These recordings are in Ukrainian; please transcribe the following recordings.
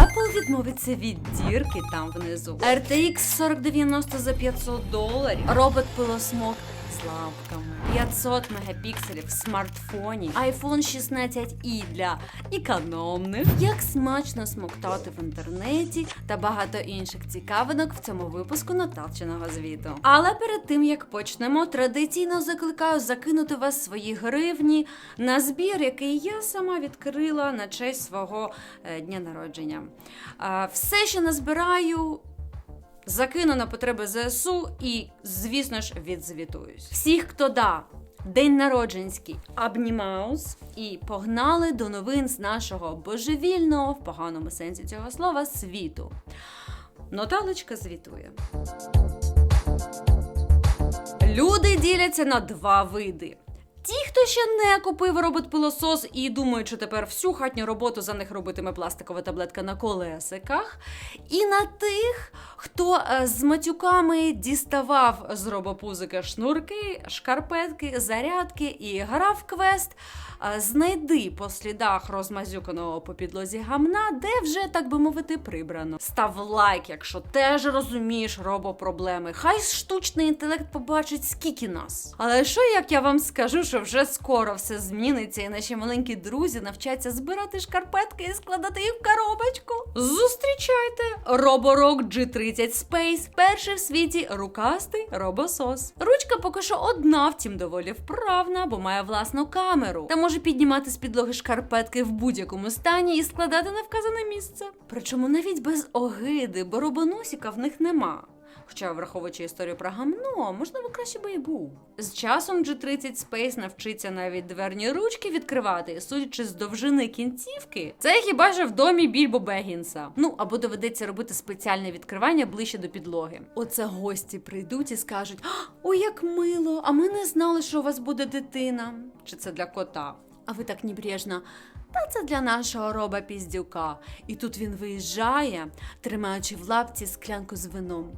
Apple відмовиться від дірки там внизу. RTX 4090 за 500 доларів. Робот пилосмок з лампками. 500 мегапікселів в смартфоні. iPhone 16 і для економних. Як смачно смоктати в інтернеті та багато інших цікавинок в цьому випуску Наталченого звіту. Але перед тим як почнемо, традиційно закликаю закинути вас свої гривні на збір, який я сама відкрила на честь свого е, дня народження. Все, що назбираю. Закину на потреби ЗСУ і, звісно ж, відзвітуюсь. Всіх, хто да, день народженський, обнімаус і погнали до новин з нашого божевільного, в поганому сенсі цього слова, світу. Наталочка звітує. Люди діляться на два види. Ті, хто ще не купив робот-пилосос і думають, що тепер всю хатню роботу за них робитиме пластикова таблетка на колесиках. І на тих, хто е, з матюками діставав з робопузика шнурки, шкарпетки, зарядки і грав квест. е, Знайди по слідах розмазюканого по підлозі гамна, де вже, так би мовити, прибрано. Став лайк, якщо теж розумієш робопроблеми. Хай штучний інтелект побачить, скільки нас. Але що як я вам скажу, що вже скоро все зміниться, і наші маленькі друзі навчаться збирати шкарпетки і складати їх в коробочку. Зустрічайте! Роборок G30 Space, перший в світі рукастий робосос. Ручка поки що одна, втім доволі вправна, бо має власну камеру та може піднімати з підлоги шкарпетки в будь-якому стані і складати на вказане місце. Причому навіть без огиди, бо робоносіка в них нема. Хоча, враховуючи історію про гамно, можливо, краще би і був. З часом G30 Space навчиться навіть дверні ручки відкривати, судячи з довжини кінцівки. Це хіба що в домі Більбо Бегінса. Ну або доведеться робити спеціальне відкривання ближче до підлоги. Оце гості прийдуть і скажуть: «А, ой, як мило! А ми не знали, що у вас буде дитина. Чи це для кота? А ви так небрежно. Та це для нашого роба піздюка. І тут він виїжджає, тримаючи в лапці склянку з вином.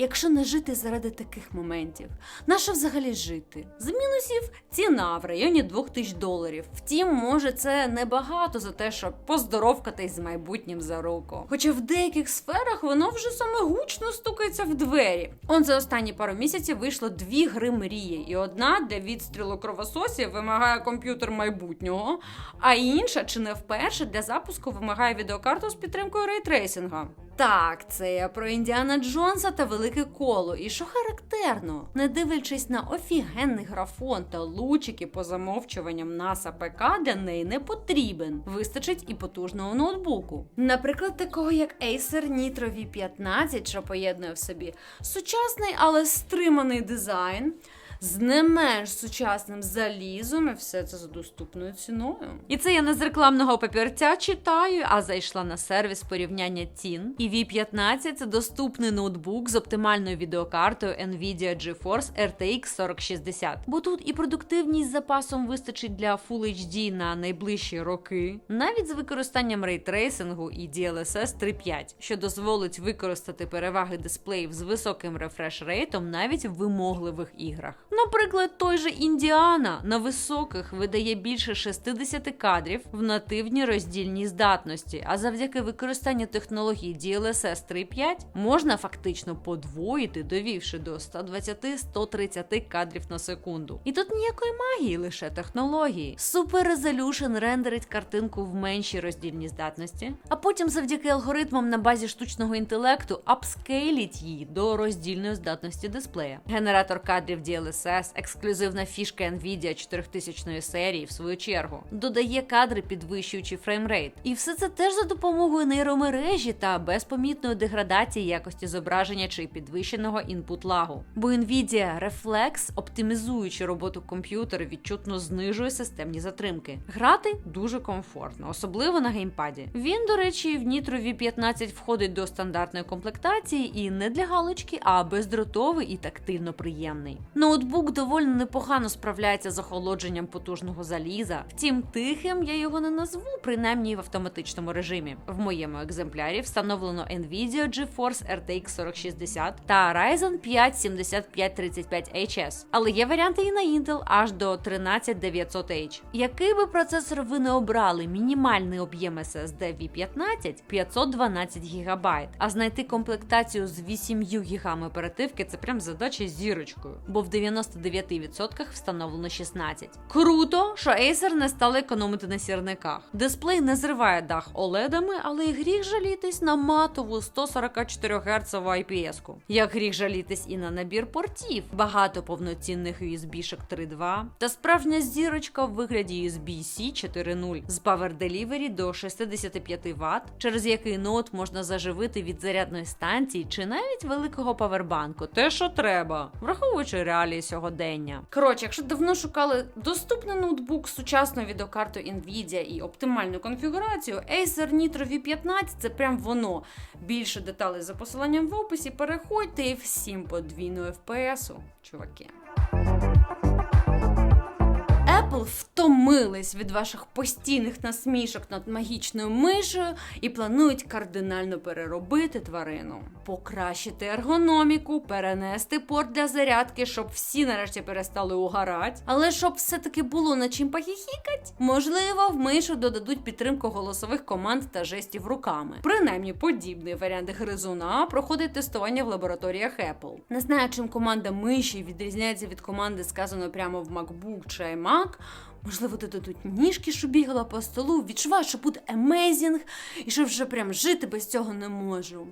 Якщо не жити заради таких моментів, нащо взагалі жити? З мінусів ціна в районі 2000 доларів. Втім, може, це небагато за те, щоб поздоровкатись з майбутнім за руку. Хоча в деяких сферах воно вже саме гучно стукається в двері. Он за останні пару місяців вийшло дві гри мрії, і одна для відстрілу кровососів вимагає комп'ютер майбутнього, а інша, чи не вперше, для запуску вимагає відеокарту з підтримкою рейтрейсинга. Так, це я про Індіана Джонса та велике коло. І що характерно, не дивлячись на офігенний графон та лучики по замовчуванням NASA ПК для неї не потрібен. Вистачить і потужного ноутбуку. Наприклад, такого як Acer Nitro V15, що поєднує в собі сучасний, але стриманий дизайн з не менш сучасним залізом, і все це за доступною ціною. І це я не з рекламного папірця читаю, а зайшла на сервіс порівняння цін. І V15 це доступний ноутбук з оптимальною відеокартою Nvidia GeForce RTX 4060. Бо тут і продуктивність з запасом вистачить для Full HD на найближчі роки, навіть з використанням рейтрейсингу і DLSS 3.5, що дозволить використати переваги дисплеїв з високим рефреш рейтом навіть в вимогливих іграх. Наприклад, той же Індіана на високих видає більше 60 кадрів в нативній роздільній здатності, а завдяки використанню технології DLSS 3.5 можна фактично подвоїти, довівши до 120-130 кадрів на секунду. І тут ніякої магії, лише технології. Super Resolution рендерить картинку в меншій роздільній здатності, а потім завдяки алгоритмам на базі штучного інтелекту апскейліть її до роздільної здатності дисплея. Генератор кадрів DLSS, ексклюзивна фішка Nvidia 4000 серії, в свою чергу, додає кадри, підвищуючи фреймрейт. І все це теж за допомогою нейромережі та безпомітної деградації якості зображення чи підвищеного інпут лагу. Бо Nvidia Reflex, оптимізуючи роботу комп'ютера, відчутно знижує системні затримки. Грати дуже комфортно, особливо на геймпаді. Він, до речі, в Nitro V15 входить до стандартної комплектації і не для галочки, а бездротовий і тактильно приємний. Ноутбук ноутбук доволі непогано справляється з охолодженням потужного заліза. Втім, тихим я його не назву, принаймні в автоматичному режимі. В моєму екземплярі встановлено Nvidia GeForce RTX 4060 та Ryzen 5 7535HS. Але є варіанти і на Intel аж до 13900H. Який би процесор ви не обрали, мінімальний об'єм SSD V15 512 ГБ, а знайти комплектацію з 8 ГБ оперативки це прям задача зірочкою, бо в 99% встановлено 16. Круто, що Acer не стали економити на сірниках. Дисплей не зриває дах OLED-ами, але і гріх жалітись на матову 144 Гц IPS-ку. Як гріх жалітись і на набір портів, багато повноцінних USB-шок 3.2 та справжня зірочка в вигляді USB-C 4.0 з Power Delivery до 65 Вт, через який ноут можна заживити від зарядної станції чи навіть великого павербанку. Те, що треба, враховуючи реалії сьогодення. Коротше, якщо давно шукали доступний ноутбук з сучасною відеокартою Nvidia і оптимальну конфігурацію, Acer Nitro V15 це прям воно. Більше деталей за посиланням в описі. Переходьте і всім подвійну FPS-у, чуваки. Apple втомились від ваших постійних насмішок над магічною мишею і планують кардинально переробити тварину, покращити ергономіку, перенести порт для зарядки, щоб всі нарешті перестали угорати. Але щоб все-таки було над чим похіхікать, можливо, в мишу додадуть підтримку голосових команд та жестів руками. Принаймні, подібний варіант гризуна проходить тестування в лабораторіях Apple. Не знаю, чим команда миші відрізняється від команди, сказаної прямо в MacBook чи iMac. Можливо, ти дадуть ніжки, що бігала по столу, відчуваю, що буде емейзінг, і що вже прям жити без цього не можу.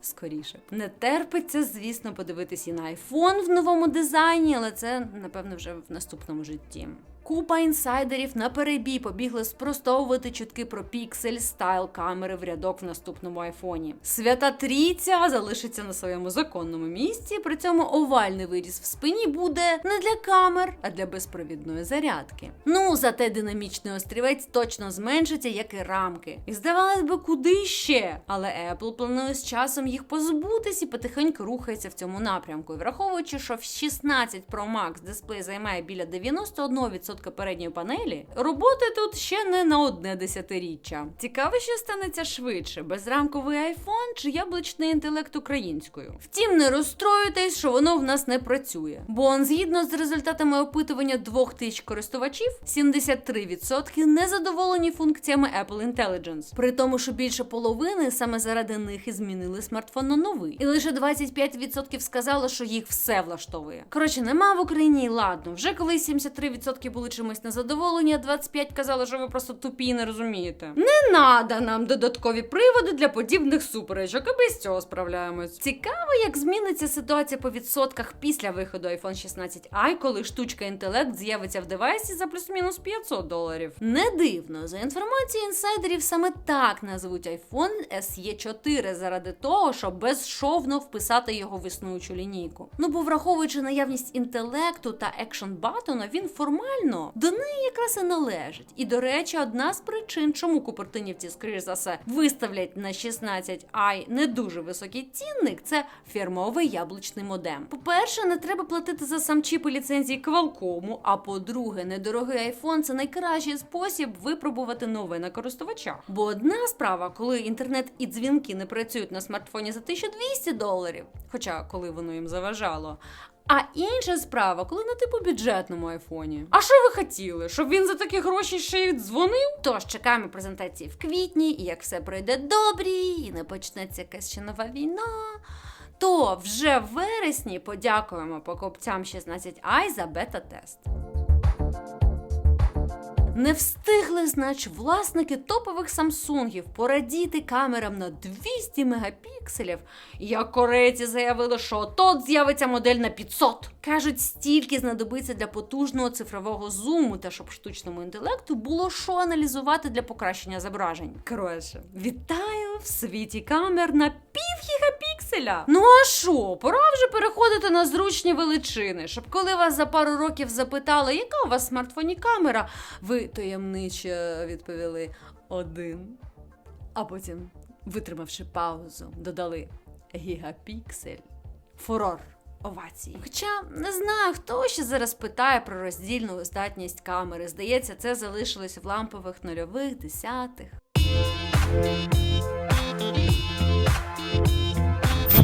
Скоріше. Не терпиться, звісно, подивитись і на iPhone в новому дизайні, але це, напевно, вже в наступному житті. Купа інсайдерів на перебій побігли спростовувати чутки про піксель стайл камери в рядок в наступному айфоні. Свята трійця залишиться на своєму законному місці. При цьому овальний виріз в спині буде не для камер, а для безпровідної зарядки. Ну зате динамічний острівець точно зменшиться, як і рамки. І здавалось би, куди ще? Але Apple планує з часом їх позбутись і потихеньку рухається в цьому напрямку. І враховуючи, що в 16 Pro Max дисплей займає біля 91% передньої панелі, роботи тут ще не на одне десятиріччя. Цікаво, що станеться швидше: безрамковий iPhone чи яблучний інтелект українською. Втім, не розстроюйтесь, що воно в нас не працює. Бо згідно з результатами опитування двох тисяч користувачів, 73% не задоволені функціями Apple Intelligence, при тому, що більше половини саме заради них і змінили смартфон на новий. І лише 25% сказало, що їх все влаштовує. Коротше, нема в Україні і ладно. Вже коли 73% були чимось незадоволені, а 25 казали, що ви просто тупі і не розумієте. Не надо нам додаткові приводи для подібних суперечок, і без цього справляємось. Цікаво, як зміниться ситуація по відсотках після виходу iPhone 16i, коли штучка інтелект з'явиться в девайсі за плюс-мінус 500 доларів. Не дивно, за інформацією інсайдерів, саме так назвуть iPhone SE 4 заради того, щоб безшовно вписати його в існуючу лінійку. Ну бо враховуючи наявність інтелекту та екшн батона, він формально до неї якраз і належить. І до речі, одна з причин, чому купертинівці, скоріш за все, виставлять на 16i не дуже високий цінник, це фірмовий яблучний модем. По-перше, не треба платити за сам чіп і ліцензії Qualcomm, а по-друге, недорогий iPhone – це найкращий спосіб випробувати нове на користувачах. Бо одна справа, коли інтернет і дзвінки не працюють на смартфоні за 1200 доларів, хоча коли воно їм заважало. А інша справа, коли на типу бюджетному айфоні. А що ви хотіли? Щоб він за такі гроші ще й дзвонив? Тож чекаємо презентації в квітні, і як все пройде добрі, і не почнеться якась ще нова війна. То вже в вересні подякуємо покупцям 16i за бета-тест. Не встигли, знач, власники топових самсунгів порадіти камерам на 200 мегапікселів, як корейці заявили, що тут з'явиться модель на 500. Кажуть, стільки знадобиться для потужного цифрового зуму та щоб штучному інтелекту було що аналізувати для покращення зображень. Коротше, вітаю в світі камер на пів гігапікселя. Ну а що, пора вже переходити на зручні величини, щоб коли вас за пару років запитали, яка у вас в смартфоні камера, ви таємниче відповіли один. А потім, витримавши паузу, додали гігапіксель. Фурор. овації. Хоча не знаю, хто ще зараз питає про роздільну здатність камери. Здається, це залишилось в лампових нульових, десятих.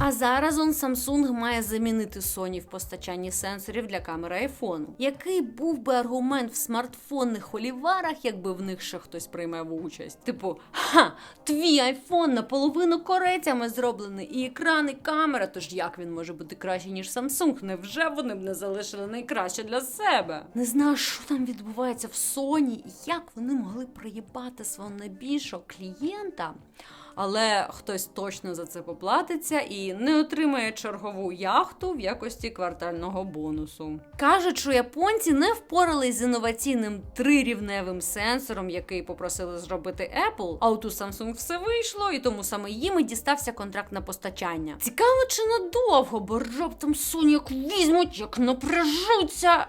А зараз он Samsung має замінити Sony в постачанні сенсорів для камери айфону. Який був би аргумент в смартфонних холіварах, якби в них ще хтось приймав участь? Типу, ха, твій айфон наполовину корейцями зроблений, і екран, і камера. Тож як він може бути краще, ніж Samsung? Невже вони б не залишили найкраще для себе? Не знаю, що там відбувається в Sony, і як вони могли приїбати свого найбільшого клієнта. Але хтось точно за це поплатиться і не отримає чергову яхту в якості квартального бонусу. Кажуть, що японці не впорались з інноваційним трирівневим сенсором, який попросили зробити Apple. А от у Samsung все вийшло, і тому саме їм і дістався контракт на постачання. Цікаво, чи надовго, бо раптом Sony як візьмуть, як напряжуться.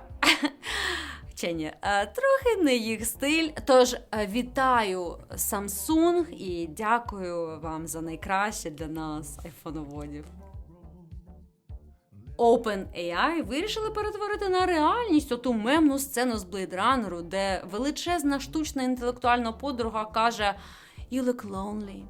Чи ні, Е, трохи не їх стиль. Тож е, вітаю Samsung і дякую вам за найкраще для нас айфоноводів. OpenAI вирішили перетворити на реальність оту мемну сцену з Blade Runner, де величезна штучна інтелектуальна подруга каже You look lonely.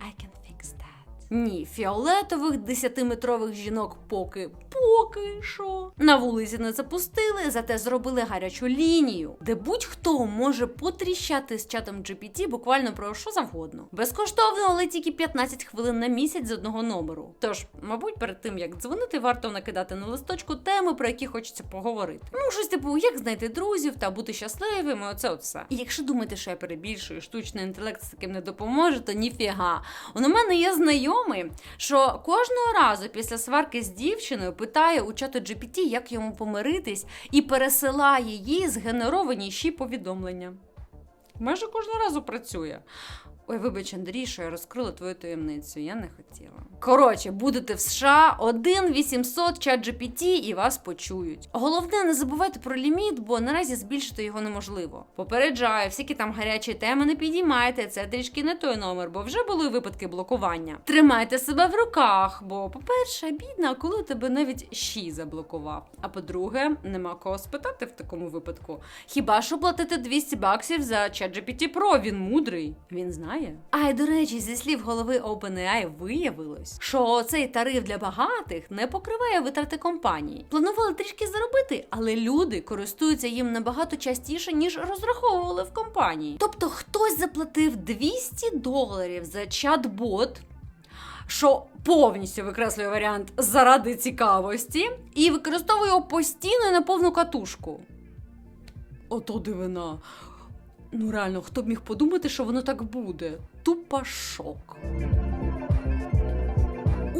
I can fix that. Ні, фіолетових 10-метрових жінок поки поки що на вулиці не запустили, зате зробили гарячу лінію, де будь-хто може потріщати з чатом GPT буквально про що завгодно. Безкоштовно, але тільки 15 хвилин на місяць з одного номеру. Тож, мабуть, перед тим як дзвонити, варто накидати на листочку теми, про які хочеться поговорити. Ну, щось типу, як знайти друзів та бути щасливими. Оце от все. І якщо думаєте, що я перебільшую, штучний інтелект з таким не допоможе, то ніфіга. У мене є знайомий, що кожного разу після сварки з дівчиною питає у чати GPT, як йому помиритись, і пересилає їй згенеровані ще повідомлення. Майже кожного разу працює. Ой, вибач, Андрій, що я розкрила твою таємницю. Я не хотіла. Коротше, будете в США 1 800 чат GPT і вас почують. Головне, не забувайте про ліміт, бо наразі збільшити його неможливо. Попереджаю, всякі там гарячі теми не підіймайте. Це трішки не той номер, бо вже були випадки блокування. Тримайте себе в руках, бо, по-перше, бідна, коли тебе навіть щі заблокував. А по-друге, нема кого спитати в такому випадку. Хіба що платити 200 баксів за чат GPT Pro? Він мудрий. Він знає. А й до речі, зі слів голови OpenAI виявилось, що цей тариф для багатих не покриває витрати компанії. Планували трішки заробити, але люди користуються їм набагато частіше, ніж розраховували в компанії. Тобто хтось заплатив 200 доларів за чат-бот. Що повністю викреслює варіант заради цікавості і використовує його постійно на повну катушку. Ото дивина. Ну реально, хто б міг подумати, що воно так буде? Тупа шок.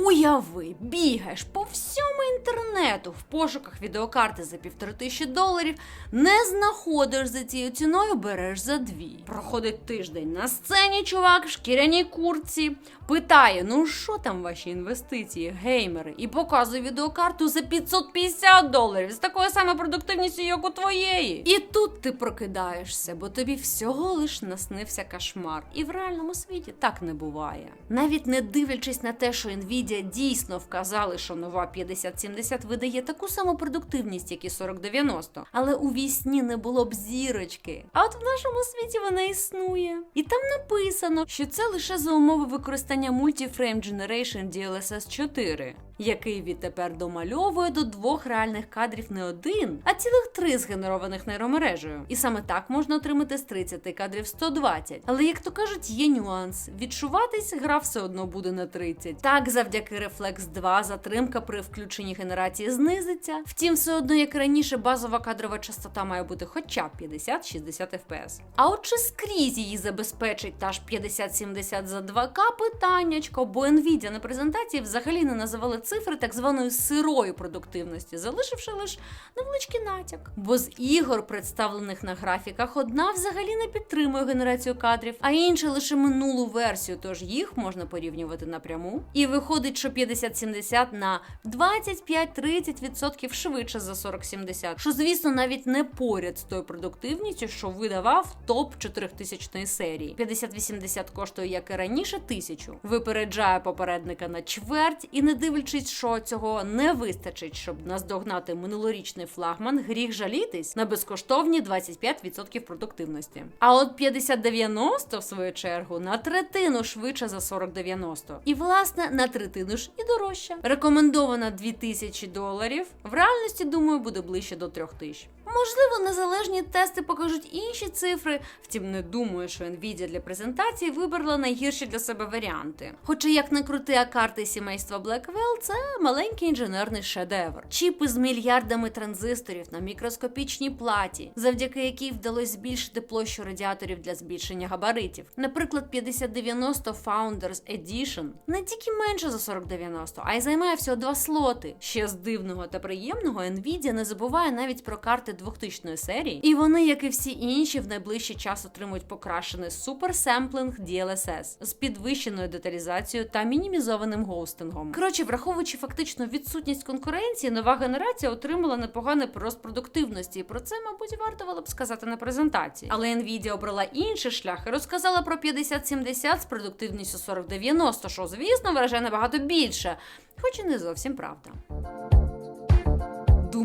Уяви, бігаєш по всьому інтернету в пошуках відеокарти за півтори тисячі доларів, не знаходиш за цією ціною, береш за дві. Проходить тиждень на сцені, чувак в шкіряній куртці, питає: ну що там ваші інвестиції, геймери, і показує відеокарту за 550 доларів з такою самою продуктивністю, як у твоєї. І тут ти прокидаєшся, бо тобі всього лиш наснився кошмар. І в реальному світі так не буває. Навіть не дивлячись на те, що Nvidia дійсно вказали, що нова 5070 видає таку саму продуктивність, як і 4090, але у вісні не було б зірочки. А от в нашому світі вона існує. І там написано, що це лише за умови використання Multiframe Generation DLSS 4, який відтепер домальовує до двох реальних кадрів не один, а цілих три згенерованих нейромережею. І саме так можна отримати з 30 кадрів 120. Але як то кажуть, є нюанс. Відчуватись гра все одно буде на 30. Так, завдяки Reflex 2 затримка при включенні генерації знизиться. Втім, все одно, як раніше, базова кадрова частота має бути хоча б 50-60 FPS. А от чи скрізь її забезпечить та ж 50-70 за 2К питаннячко, бо Nvidia на презентації взагалі не називали цифри так званої сирої продуктивності, залишивши лише невеличкий натяк. Бо з ігор, представлених на графіках, одна взагалі не підтримує генерацію кадрів, а інша лише минулу версію, тож їх можна порівнювати напряму. І виходить, що 5070 на 25-30% швидше за 4070, що, звісно, навіть не поряд з тою продуктивністю, що видавав топ 4000 серії. 5080 коштує, як і раніше, тисячу. Випереджає попередника на чверть, і не дивлячись значить, що цього не вистачить, щоб наздогнати минулорічний флагман. Гріх жалітись на безкоштовні 25% продуктивності. А от 5090, в свою чергу, на третину швидше за 40-90. І власне на третину ж і дорожча. Рекомендована 2000 доларів. В реальності, думаю, буде ближче до 3000. Можливо, незалежні тести покажуть інші цифри. Втім, не думаю, що Nvidia для презентації вибрала найгірші для себе варіанти. Хоча, як не крути, а карти сімейства Blackwell – це маленький інженерний шедевр. Чіпи з мільярдами транзисторів на мікроскопічній платі, завдяки якій вдалося збільшити площу радіаторів для збільшення габаритів. Наприклад, 5090 Founders Edition не тільки менше за 4090, а й займає всього два слоти. Ще з дивного та приємного Nvidia не забуває навіть про карти 2000 серії, і вони, як і всі інші, в найближчий час отримують покращений суперсемплинг DLSS з підвищеною деталізацією та мінімізованим гоустингом. Коротше, враховуючи фактично відсутність конкуренції, нова генерація отримала непоганий прирост продуктивності. І про це, мабуть, варто було б сказати на презентації. Але Nvidia обрала інший шлях і розказала про 5070 з продуктивністю 4090, що, звісно, вражає набагато більше, хоч і не зовсім правда.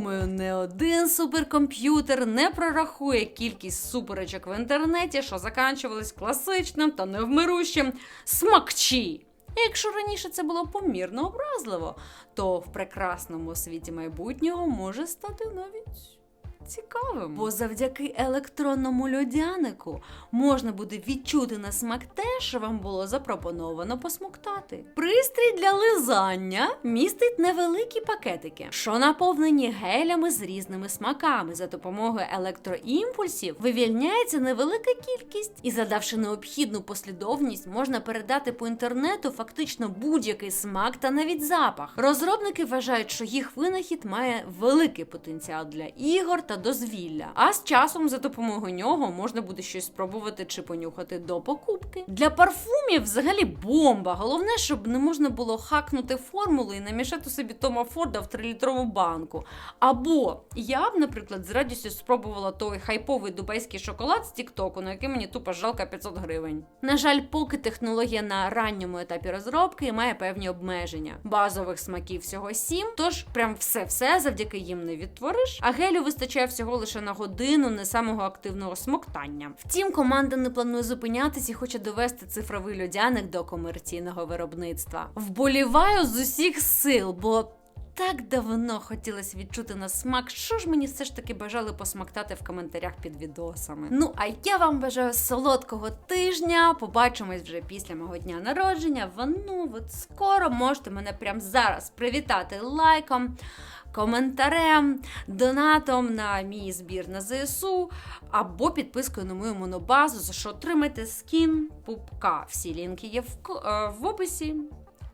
Думаю, не один суперкомп'ютер не прорахує кількість суперечок в інтернеті, що заканчувались класичним та невмирущим смакчі. Якщо раніше це було помірно образливо, то в прекрасному світі майбутнього може стати навіть цікавим. Бо завдяки електронному льодянику можна буде відчути на смак те, що вам було запропоновано посмоктати. Пристрій для лизання містить невеликі пакетики, що наповнені гелями з різними смаками. За допомогою електроімпульсів вивільняється невелика кількість, і задавши необхідну послідовність, можна передати по інтернету фактично будь-який смак та навіть запах. Розробники вважають, що їх винахід має великий потенціал для ігор та дозвілля. А з часом за допомогою нього можна буде щось спробувати чи понюхати до покупки. Для парфумів взагалі бомба. Головне, щоб не можна було хакнути формулу і намішати собі Тома Форда в 3-літрову банку. Або я б, наприклад, з радістю спробувала той хайповий дубайський шоколад з Тіктоку, на який мені тупо жалко 500 гривень. На жаль, поки технологія на ранньому етапі розробки має певні обмеження. Базових смаків всього 7, тож прям все-все завдяки їм не відтвориш. А гелю вистачає всього лише на годину не самого активного смоктання. Втім, команда не планує зупинятись і хоче довести цифровий льодяник до комерційного виробництва. Вболіваю з усіх сил, бо. Так давно хотілося відчути на смак, що ж мені все ж таки бажали посмактати в коментарях під відосами. Ну а я вам бажаю солодкого тижня. Побачимось вже після мого дня народження. Воно от скоро можете мене прямо зараз привітати лайком. Коментарем, донатом на мій збір на ЗСУ або підпискою на мою монобазу, за що отримайте скін пупка. Всі лінки є в, е, в описі.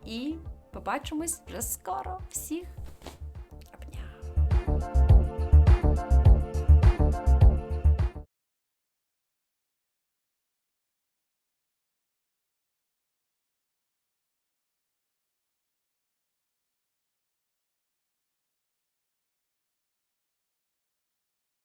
І побачимось вже скоро. Всіх